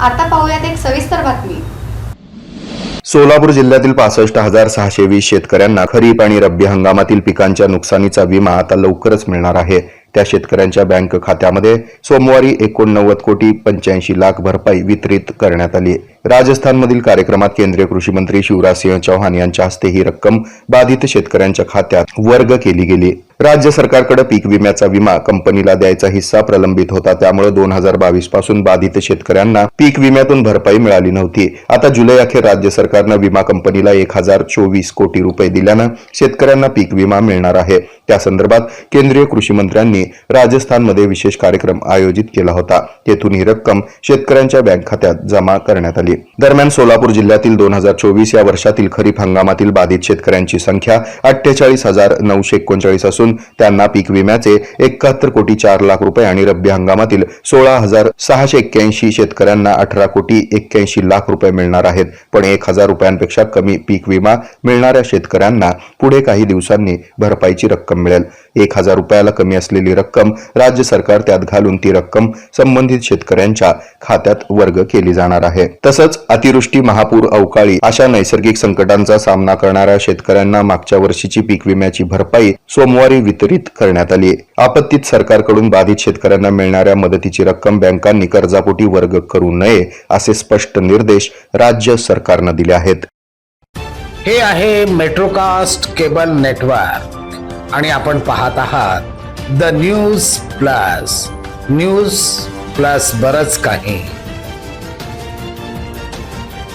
आता पाहूयात एक सविस्तर बातमी. सोलापूर जिल्ह्यातील पासष्ट हजार सहाशे वीस शेतकऱ्यांना खरीप आणि रब्बी हंगामातील पिकांच्या नुकसानीचा विमा आता लवकरच मिळणार आहे. त्या शेतकऱ्यांच्या बँक खात्यामध्ये सोमवारी एकोणनव्वद कोटी पंच्याऐंशी लाख भरपाई वितरित करण्यात आली. राजस्थानमधील कार्यक्रमात केंद्रीय कृषी मंत्री शिवराज सिंह चौहान यांच्या हस्ते ही रक्कम बाधित शेतकऱ्यांच्या खात्यात वर्ग केली गेली. राज्य सरकारकडे पीक विम्याचा विमा कंपनीला द्यायचा हिस्सा प्रलंबित होता. त्यामुळे दोन हजार बावीसपासून बाधित शेतकऱ्यांना पीक विम्यातून भरपाई मिळाली नव्हती. आता जुलै अखेर राज्य सरकारनं विमा कंपनीला एक हजार चोवीस कोटी रुपये दिल्यानं शेतकऱ्यांना पीक विमा मिळणार आहे. त्या संदर्भात केंद्रीय कृषी मंत्र्यांनी राजस्थानमध्ये विशेष कार्यक्रम आयोजित केला होता. तेथून ही रक्कम शेतकऱ्यांच्या बँक खात्यात जमा करण्यात आली. दरम्यान सोलापूर जिल्ह्यातील दोन हजार चोवीस या वर्षातील खरीप हंगामातील बाधित शेतकऱ्यांची संख्या अठ्ठेचाळीस हजार नऊशे एकोणचाळीस असून त्यांना पीक विम्याचे एकाहत्तर कोटी चार लाख रुपये आणि रब्बी हंगामातील सोळा हजार सहाशे एक्क्याऐंशी शेतकऱ्यांना अठरा कोटी एक्क्याऐंशी लाख रुपये मिळणार आहेत. पण एक हजार रुपयांपेक्षा कमी पीक विमा मिळणाऱ्या शेतकऱ्यांना पुढे काही दिवसांनी भरपाईची रक्कम मिळेल. एक हजार रुपयाला कमी असलेली रक्कम राज्य सरकार त्यात घालून ती रक्कम संबंधित शेतकऱ्यांच्या खात्यात वर्ग केली जाणार आहे. तसंच अतिवृष्टी महापूर अवकाळी अशा नैसर्गिक संकटांचा सामना करणाऱ्या शेतकऱ्यांना मागच्या वर्षीची पीक विम्याची भरपाई सोमवारी वितरित करण्यात आली आपत्तीत सरकारकडून बाधित शेतकऱ्यांना मिळणाऱ्या मदतीची रक्कम बँकांनी कर्जापोटी वर्ग करू नये असे स्पष्ट निर्देश राज्य सरकारनं दिले आहेत. हे आहे मेट्रोकास्ट केबल नेटवर्क. आणि आपण पाहत आहात the news plus. News plus बरच काही.